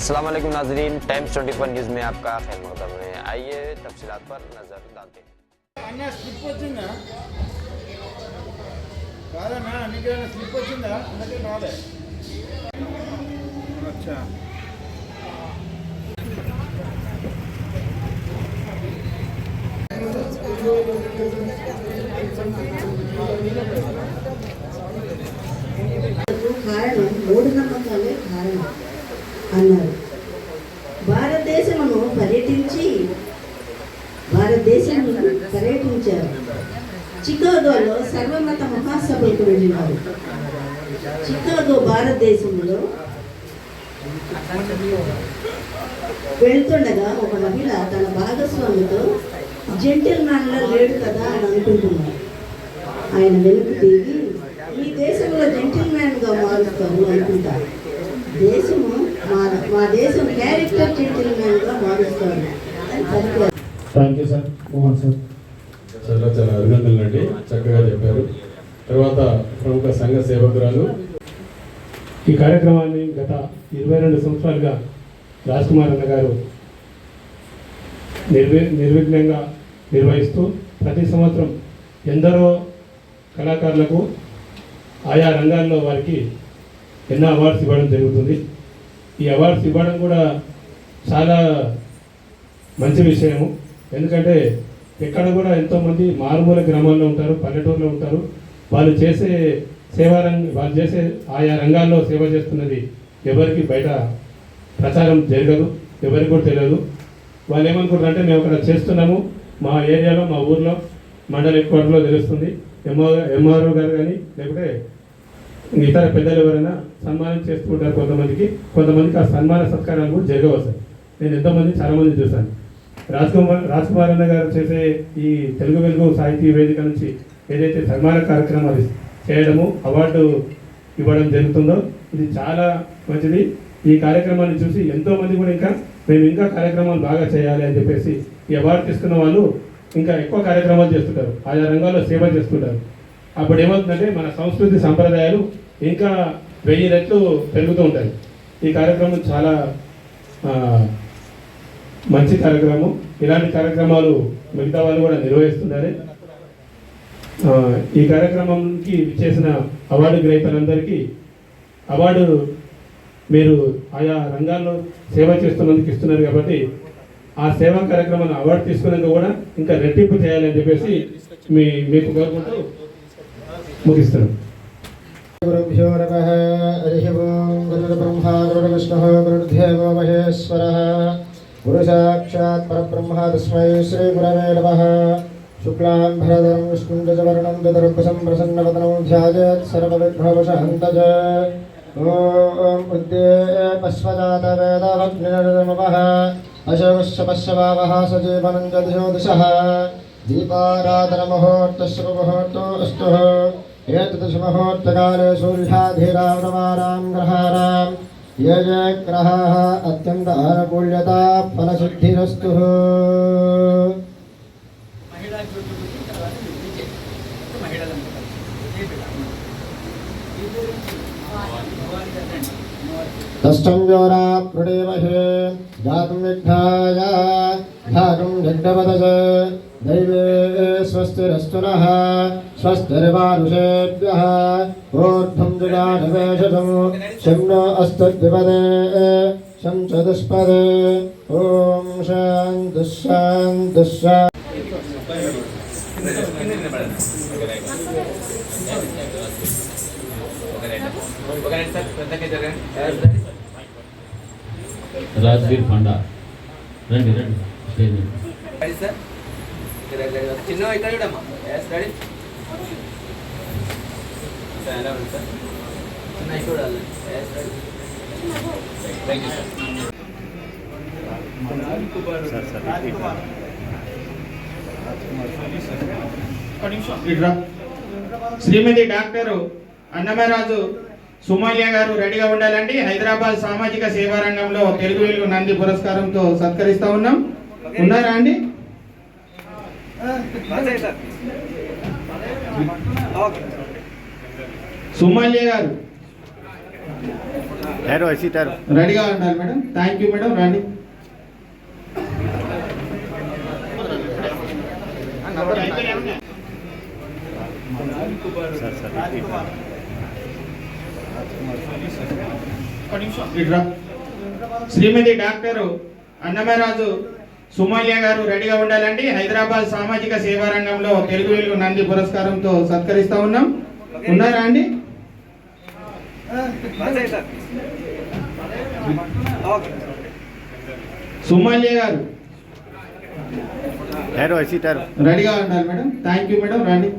अस्सलाम वालेकुम नाजरीन टाइम्स 24 न्यूज़ में आपका खैर मकदम है। आइए तफसीत पर नज़र डालते हैं। अच्छा। कारण मूड नमक वाले कारण అన్నారు. భారతదేశమును పర్యటించి భారతదేశాన్ని పర్యటించారు. చికాగోలో సర్వమత మహాసభలకు వెళ్ళినారు. చికాగో భారతదేశంలో వెళ్తుండగా ఒక మహిళ తన భాగస్వామితో జెంటిల్ మ్యాన్లా లేడు కదా అని అనుకుంటున్నారు ఆయన వెనుక తిరిగి మీ దేశంలో జెంటిల్ మ్యాన్గా మారుస్తారు అనుకుంటారు. దేశము మా మా దేశం character thank you sir Mohan sir చాలా చాలా అభినందనలు అండి చక్కగా చెప్పారు. తర్వాత ప్రముఖ సంఘ సేవకురాలు. ఈ కార్యక్రమాన్ని గత ఇరవై రెండు సంవత్సరాలుగా రాజ్ కుమార్ అన్న గారు నిర్వి నిర్విఘ్నంగా నిర్వహిస్తూ ప్రతి సంవత్సరం ఎందరో కళాకారులకు ఆయా రంగాల్లో వారికి ఎన్నో అవార్డ్స్ ఇవ్వడం జరుగుతుంది. ఈ అవార్డ్స్ ఇవ్వడం కూడా చాలా మంచి విషయము. ఎందుకంటే ఎక్కడ కూడా ఎంతోమంది మారుమూల గ్రామాల్లో ఉంటారు పల్లెటూరులో ఉంటారు. వాళ్ళు చేసే సేవా రంగ వాళ్ళు చేసే ఆయా రంగాల్లో సేవ చేస్తున్నది ఎవరికి బయట ప్రచారం జరగదు ఎవరికి కూడా తెలియదు. వాళ్ళు ఏమనుకుంటారంటే మేము అక్కడ చేస్తున్నాము మా ఏరియాలో మా ఊర్లో మండల హెడ్ క్వార్టర్లో తెలుస్తుంది. ఎంఆర్ ఎంఆర్ఓ గారు కానీ లేకపోతే ఇతర పెద్దలు ఎవరైనా సన్మానం చేస్తూ ఉంటారు కొంతమందికి కొంతమందికి ఆ సన్మాన సత్కారాలు కూడా జరగవు సార్. నేను ఎంతోమంది చాలామంది చూశాను. రాజ్కుమార్ అన్న గారు చేసే ఈ తెలుగు వెలుగు సాహితీ వేదిక నుంచి ఏదైతే సన్మాన కార్యక్రమాలు చేయడము అవార్డు ఇవ్వడం జరుగుతుందో ఇది చాలా మంచిది. ఈ కార్యక్రమాన్ని చూసి ఎంతోమంది కూడా ఇంకా మేము ఇంకా కార్యక్రమాలు బాగా చేయాలి అని చెప్పేసి ఈ అవార్డు తీసుకున్న వాళ్ళు ఇంకా ఎక్కువ కార్యక్రమాలు చేస్తుంటారు. ఆయా రంగాల్లో సేవ చేస్తుంటారు. అప్పుడు ఏమవుతుందంటే మన సంస్కృతి సంప్రదాయాలు ఇంకా వెయ్యి రెట్లు పెరుగుతూ ఉంటాయి. ఈ కార్యక్రమం చాలా మంచి కార్యక్రమం. ఇలాంటి కార్యక్రమాలు మిగతా వాళ్ళు కూడా నిర్వహిస్తున్నారు. ఈ కార్యక్రమంకి చేసిన అవార్డు గ్రహీతలందరికీ అవార్డు మీరు ఆయా రంగాల్లో సేవ చేస్తున్నందుకు ఇస్తున్నారు కాబట్టి ఆ సేవా కార్యక్రమాన్ని అవార్డు తీసుకున్నాక కూడా ఇంకా రెట్టింపు చేయాలని చెప్పేసి మీ మీకు కోరుకుంటూ ಮುಗಿಸ್ತರು ಗುರುಭ್ಯೋ ನಮಃ ಹರಿಃ ಓಂ ಗುರುರ್ಬ್ರಹ್ಮ ಗುರುರ್ವಿಷ್ಣುಃ ಗುರುರ್ದೇವೋ ಮಹೇಶ್ವರಃ ಗುರು ಸಾಕ್ಷಾತ್ ಪರಬ್ರಹ್ಮ विष्णुञ्जवर्णं ददर्भसं प्रसन्नवदनं ध्यायेत् सर्वविघ्नवशहन्तज ॐ उद्देपश्वजातवेदवग्निरमवः अशोकश्यपश्यवावः सजीवनं जज्योतिषः दीपाराधनमुहूर्तश्रुमुहूर्तो अस्तुः एतदृशमुहूर्तकाले सूर्याधीराव्रमाणां ग्रहाणां ये ये ग्रहाः अत्यन्त आनुकूल्यता फलसिद्धिरस्तु दष्टं योरा प्रणेमहे जातुं विघ्नाय। ध्यातुं यज्ञपदज दैवे स्वस्तिरस्तु नः स्वस्तिर्वारुषेभ्यः ऊर्ध्वं जगानवेशसं शं नो अस्तद्विपदे शं चतुष्पदे ॐ शान्तुः शान्तुः शान्तुः రాజ్వీర్ పండా రండి రండి చిన్న ఇక్కడ చూడమ్మా. ఎస్ రెడీ సార్ ఎలా ఉంది సార్ చిన్న ఇక్కడ చూడాలి. Yes ready thank you sir ఇట్రా. శ్రీమతి డాక్టర్ అన్నమరాజు సుమల్య గారు రెడీగా ఉండాలండి. హైదరాబాద్ సామాజిక సేవా రంగంలో తెలుగు వెలుగు నంది పురస్కారంతో సత్కరిస్తా ఉన్నాం. ఉన్నారా అండి? సుమల్య గారు. రెడీగా ఉండాలి మేడం. Thank you madam. రండి. శ్రీమతి డాక్టర్ అన్నమరాజు సుమల్య గారు రెడీగా ఉండాలండి. హైదరాబాద్ సామాజిక సేవా రంగంలో తెలుగు వెలుగు నంది పురస్కారంతో సత్కరిస్తా ఉన్నాం. ఉన్నారా అండి? సుమల్య గారు. రెడీగా ఉండాలి మేడం. Thank you madam. రండి.